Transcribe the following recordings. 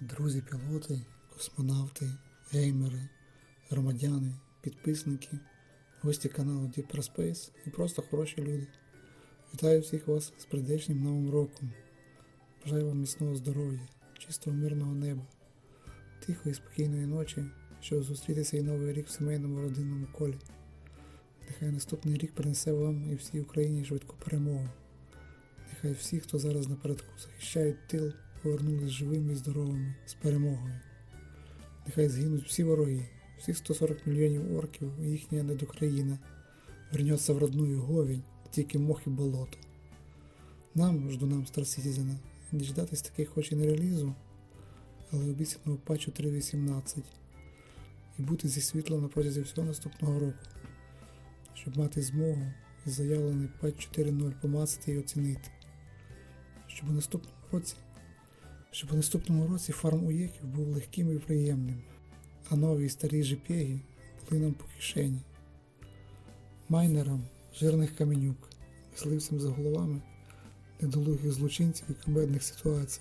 Друзі, пілоти, космонавти, геймери, громадяни, підписники, гості каналу Deep Space і просто хороші люди. Вітаю всіх вас з прийдешнім новим роком. Бажаю вам міцного здоров'я, чистого мирного неба, тихої спокійної ночі, щоб зустріти цей новий рік в сімейному родинному колі. Нехай наступний рік принесе вам і всій Україні швидку перемогу. Нехай всі, хто зараз напередку захищають тил, повернулись живими і здоровими з перемогою. Нехай згинуть всі вороги, всі 140 мільйонів орків і їхня недокраїна вернеться в родную говінь, тільки мох і болото. Нам, ждунам Star Citizen, діждатись таких хоч і не релізу, але обіцяного патчу 3.18 і бути зі світлом на протязі всього наступного року, щоб мати змогу і заявлений патч 4.0 помацати і оцінити. Щоб у наступному році щоб у наступному році фарм уєків був легким і приємним, а нові і старі жепеги були нам по кишені. Майнерам жирних каменюк, мисливцям за головами, недолугих злочинців і комедних ситуацій,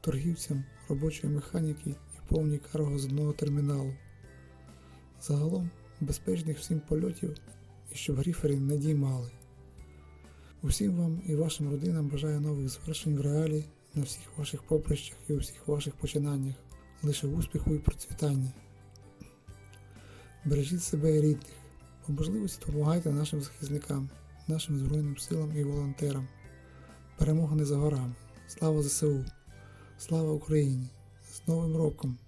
торгівцям робочої механіки і повні карго з одного терміналу. Загалом безпечних всім польотів і щоб гріфери не діймали. Усім вам і вашим родинам бажаю нових звершень в реалі на всіх ваших поприщах і у всіх ваших починаннях, лише успіху і процвітання. Бережіть себе і рідних, по можливості допомагайте нашим захисникам, нашим Збройним силам і волонтерам. Перемога не за горами. Слава ЗСУ! Слава Україні! З Новим роком!